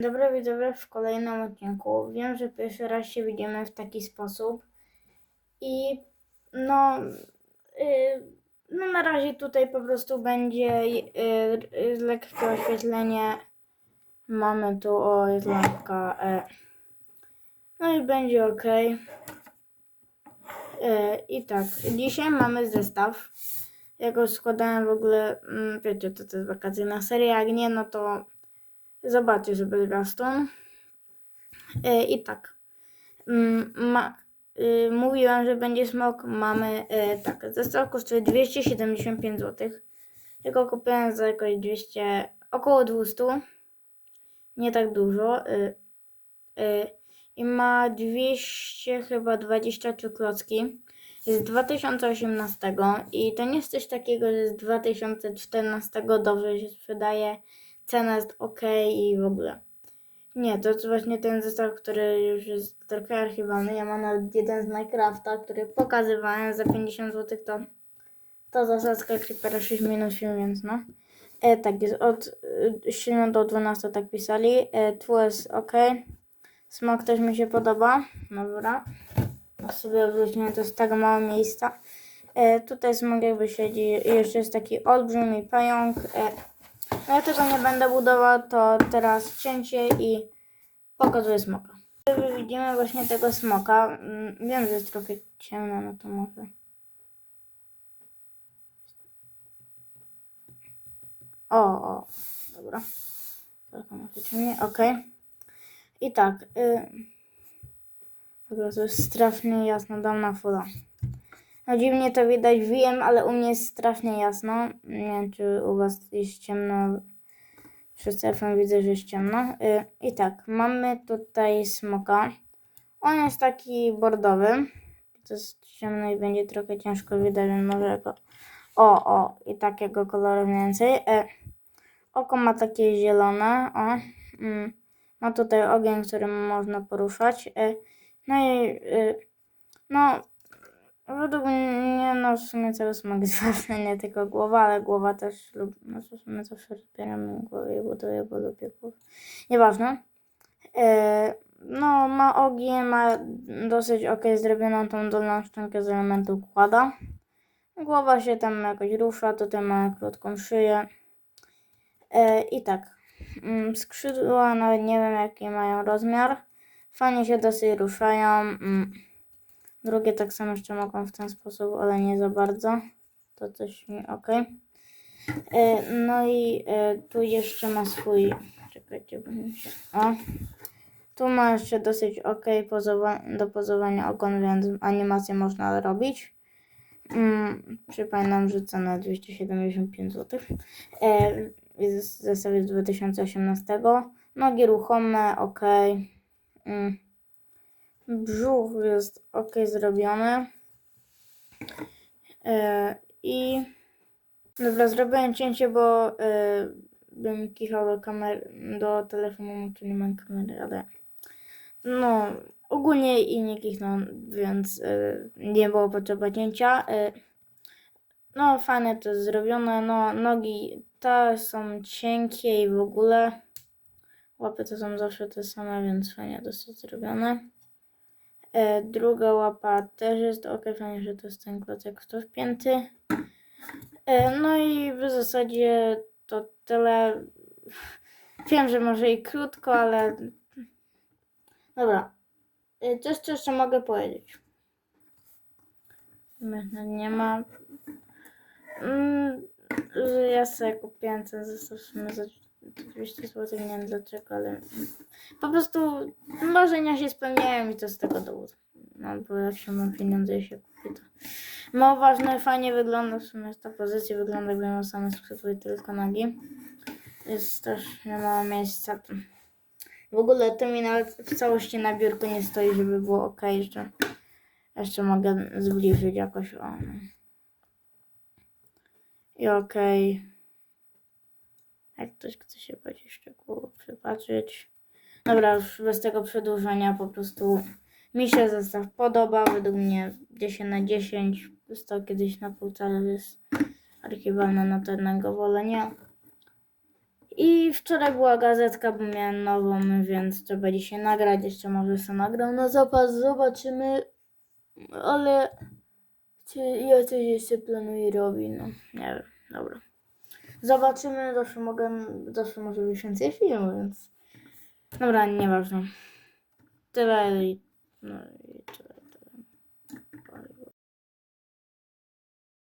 Dobra widzowie, w kolejnym odcinku. Wiem, że pierwszy raz się widzimy w taki sposób i no, y, no na razie tutaj po prostu będzie y, y, lekkie oświetlenie. Mamy tu, o jest lampka. E. No i będzie ok. E, I tak, dzisiaj mamy zestaw. Ja go składałem w ogóle, mm, wiecie, to, to jest wakacyjna seria, jak nie, no to Zobaczcie sobie zwiastun. E, I tak. Mm, Ma, y, mówiłam, że będzie smok. Mamy e, tak. Zestaw kosztuje 275 zł. Tylko kupiłem za jakoś 200, około 200. Nie tak dużo. Y, y, I ma 200 chyba 23 klocki. Z 2018 i to nie jest coś takiego, że z 2014 dobrze się sprzedaje cena jest ok i w ogóle. Nie, to jest właśnie ten zestaw, który już jest trochę archiwalny. Ja mam nawet jeden z Minecrafta, który pokazywałem za 50 zł. To, to zasadzka Creepera 6 minus 7, więc no. E, tak, jest od y, 7 do 12 tak pisali. E, tu jest ok. Smok też mi się podoba. Dobra. Sobie wrócimy, to jest tak mało miejsca. E, tutaj smok jakby siedzi. Jeszcze jest taki olbrzymi pająk. E, no ja tego nie będę budował, to teraz cięcie i pokazuję smoka. Widzimy właśnie tego smoka. Mm, Wiem, że jest trochę ciemno, no to może. O, o, dobra. Trochę może ciemniej, okej. I tak. Y... To jest strasznie jasno, dam fola. No dziwnie to widać, wiem, ale u mnie jest strasznie jasno. Nie wiem, czy u was jest ciemno. Przez telefon widzę, że jest ciemno. Y, I tak, mamy tutaj smoka. On jest taki bordowy. To jest ciemno i będzie trochę ciężko widać, więc może go... O, o, i takiego koloru więcej. Y, Oko ma takie zielone, o. Mm. Ma tutaj ogień, którym można poruszać. Y, No i... No, Według mnie, no w sumie cały smak jest ważny, nie tylko głowa, ale głowa też lub, no w sumie zawsze rozbieram głowę i buduję, bo lubię głowę. Nieważne. E, no, ma ogień, ma dosyć ok zrobioną tą dolną szczękę z elementu układa. Głowa się tam jakoś rusza, tutaj ma krótką szyję. E, I tak, mm, skrzydła nawet nie wiem jaki mają rozmiar. Fajnie się dosyć ruszają. Drugie tak samo jeszcze mogą w ten sposób, ale nie za bardzo. To coś mi ok. E, no i e, tu jeszcze ma swój. Czekajcie, bo się. O. Tu ma jeszcze dosyć ok do pozowania ogon, więc animację można robić. Mm, przypominam, że cena 275 zł. E, jest zestaw z 2018. Nogi ruchome, ok. Brzuch jest ok zrobiony. E, I dobra, zrobiłem cięcie, bo e, bym kichał do kamery, do telefonu, tu nie mam kamery, ale no ogólnie i nie kichnął, więc e, nie było potrzeba cięcia. E, no fajne to jest zrobione, no nogi te są cienkie i w ogóle łapy to są zawsze te same, więc fajnie jest zrobione. E, druga łapa też jest ok, fajnie, że to jest ten klocek w to wpięty. E, no i w zasadzie to tyle. Wiem, że może i krótko, ale dobra. E, coś, co jeszcze mogę powiedzieć. Nie ma. Mm, ja sobie kupiłem ten zestaw 200 zł, nie wiem dlaczego, ale po prostu marzenia się spełniają i to z tego dowodu. No bo jak się ma pieniądze i się kupi to. No ważne, fajnie wygląda, w sumie ta pozycja wygląda jakby miał same skrzydła i tylko nogi. Jest też nie mało miejsca. W ogóle to mi nawet w całości na biurku nie stoi, żeby było ok, jeszcze, jeszcze mogę zbliżyć jakoś. O. no. I okej. Jak ktoś chce się bardziej szczegółowo przypatrzeć. Dobra, już bez tego przedłużania po prostu mi się zestaw podoba. Według mnie 10 na 10. Został kiedyś na półce, jest archiwalne na to jednego wolenia. I wczoraj była gazetka, bo miałem nową, więc trzeba dzisiaj nagrać. Jeszcze może sobie nagram na zapas, zobaczymy. Ale czy ja coś jeszcze planuję robić, no nie wiem, dobra. Zobaczymy, zawsze mogę, zawsze może być więcej filmów, więc dobra, nieważne. Tyle i, no,